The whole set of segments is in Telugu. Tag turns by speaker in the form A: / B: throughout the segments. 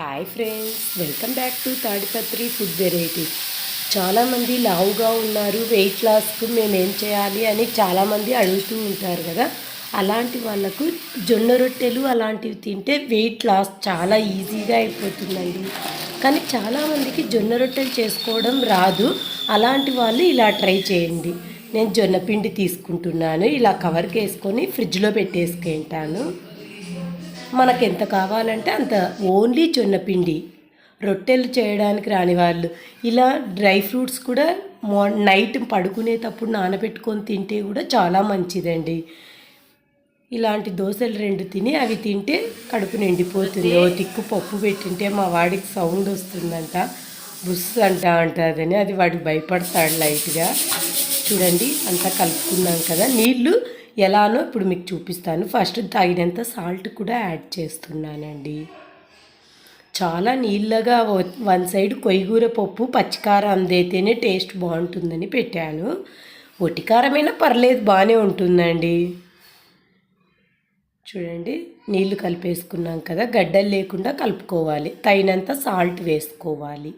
A: Hi friends welcome back to Tadipatri food variety చాలామంది లావుగా ఉన్నారు వెయిట్ లాస్కు మేము ఏం చేయాలి అని చాలామంది అడుగుతూ ఉంటారు కదా. అలాంటి వాళ్ళకు జొన్న రొట్టెలు అలాంటివి తింటే వెయిట్ లాస్ చాలా ఈజీగా అయిపోతుందండి. కానీ చాలామందికి జొన్న రొట్టెలు చేసుకోవడం రాదు. అలాంటి వాళ్ళు ఇలా ట్రై చేయండి. నేను జొన్న పిండి తీసుకుంటున్నాను. ఇలా కవర్కి వేసుకొని ఫ్రిడ్జ్లో పెట్టేసుకుంటాను. మనకు ఎంత కావాలంటే అంత ఓన్లీ జొన్నపిండి రొట్టెలు చేయడానికి రాని వాళ్ళు ఇలా డ్రై ఫ్రూట్స్ కూడా మా నైట్ పడుకునేటప్పుడు నానబెట్టుకొని తింటే కూడా చాలా మంచిదండి. ఇలాంటి దోశలు రెండు తిని అవి తింటే కడుపు నిండిపోతుంది. ఓ తిక్కు పప్పు పెట్టింటే మా వాడికి సౌండ్ వస్తుందంట. బుస్ అంట అంటుందని అది వాడికి భయపడతాడు లైట్గా. చూడండి అంతా కలుపుకున్నాం కదా. నీళ్ళు ఎలానో ఇప్పుడు మీకు చూపిస్తాను. ఫస్ట్ తగినంత సాల్ట్ కూడా యాడ్ చేస్తున్నానండి. చాలా నీళ్ళగా వన్ సైడ్ కొయ్యూర పప్పు పచ్చికారం అందైతేనే టేస్ట్ బాగుంటుందని పెట్టాను. ఒటికారమైనా పర్లేదు బాగానే ఉంటుందండి. చూడండి నీళ్ళు కలిపేసుకున్నాం కదా గడ్డలు లేకుండా కలుపుకోవాలి. తగినంత సాల్ట్ వేసుకోవాలి.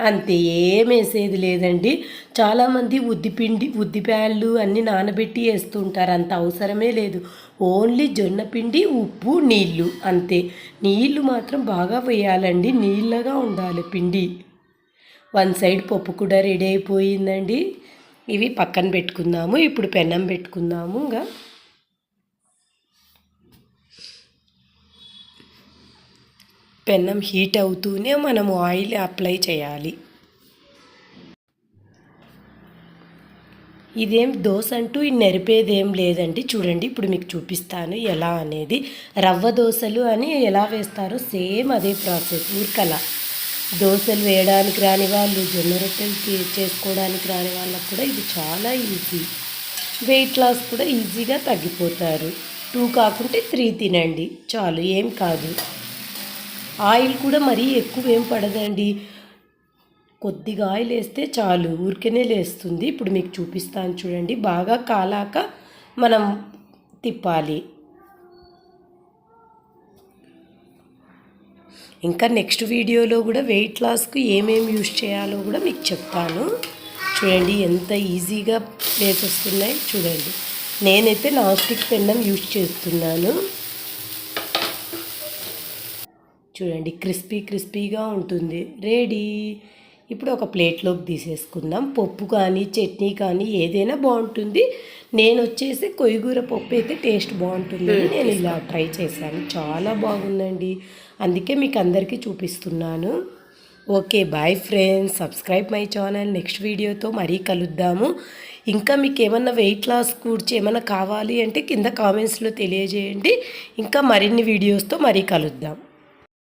A: అంతే ఏం వేసేది లేదండి. చాలామంది ఉద్దిపిండి ఉద్దిపాయలు అన్నీ నానబెట్టి వేస్తుంటారు. అంత అవసరమే లేదు. ఓన్లీ జొన్న పిండి ఉప్పు నీళ్ళు అంతే. నీళ్ళు మాత్రం బాగా వేయాలండి. నీళ్ళగా ఉండాలి పిండి. వన్ సైడ్ పప్పు కూడా రెడీ అయిపోయిందండి. ఇవి పక్కన పెట్టుకుందాము. ఇప్పుడు పెనం పెట్టుకుందాము. ఇంకా పెన్నం హీట్ అవుతూనే మనము ఆయిల్ అప్లై చేయాలి. ఇదేం దోశ అంటూ నెరిపేదేం లేదండి. చూడండి ఇప్పుడు మీకు చూపిస్తాను ఎలా అనేది. రవ్వ దోశలు అని ఎలా వేస్తారో సేమ్ అదే ప్రాసెస్. ఊరికల దోశలు వేయడానికి రాని వాళ్ళు జొన్న రొట్టెలు చేసుకోవడానికి రాని వాళ్ళకు కూడా ఇది చాలా ఈజీ. వెయిట్ లాస్ కూడా ఈజీగా తగ్గిపోతారు. టూ కాకుంటే త్రీ తినండి. చాలు ఏం కాదు. ఆయిల్ కూడా మరీ ఎక్కువ ఏం పడదండి. కొద్దిగా ఆయిల్ వేస్తే చాలు ఊరికనే లేస్తుంది. ఇప్పుడు మీకు చూపిస్తాను చూడండి. బాగా కాలాక మనం తిప్పాలి. ఇంకా నెక్స్ట్ వీడియోలో కూడా వెయిట్ లాస్కు ఏమేమి యూస్ చేయాలో కూడా మీకు చెప్తాను. చూడండి ఎంత ఈజీగా వేసేస్తున్నాయి చూడండి. నేనైతే నాస్టిక్ పెన్నం యూస్ చేస్తున్నాను. చూడండి క్రిస్పీ క్రిస్పీగా ఉంటుంది. రెడీ. ఇప్పుడు ఒక ప్లేట్లోకి తీసేసుకుందాం. పప్పు కానీ చట్నీ కానీ ఏదైనా బాగుంటుంది. నేను వచ్చేసి కొయ్యగూర పప్పు అయితే టేస్ట్ బాగుంటుంది నేను ఇలా ట్రై చేశాను. చాలా బాగుందండి. అందుకే మీకు అందరికీ చూపిస్తున్నాను. Okay bye friends. Subscribe my channel. Next వీడియోతో మరీ కలుద్దాము. ఇంకా మీకు ఏమన్నా వెయిట్ లాస్ కూర్చి ఏమన్నా కావాలి అంటే కింద కామెంట్స్లో తెలియజేయండి. ఇంకా మరిన్ని వీడియోస్తో మరీ కలుద్దాం.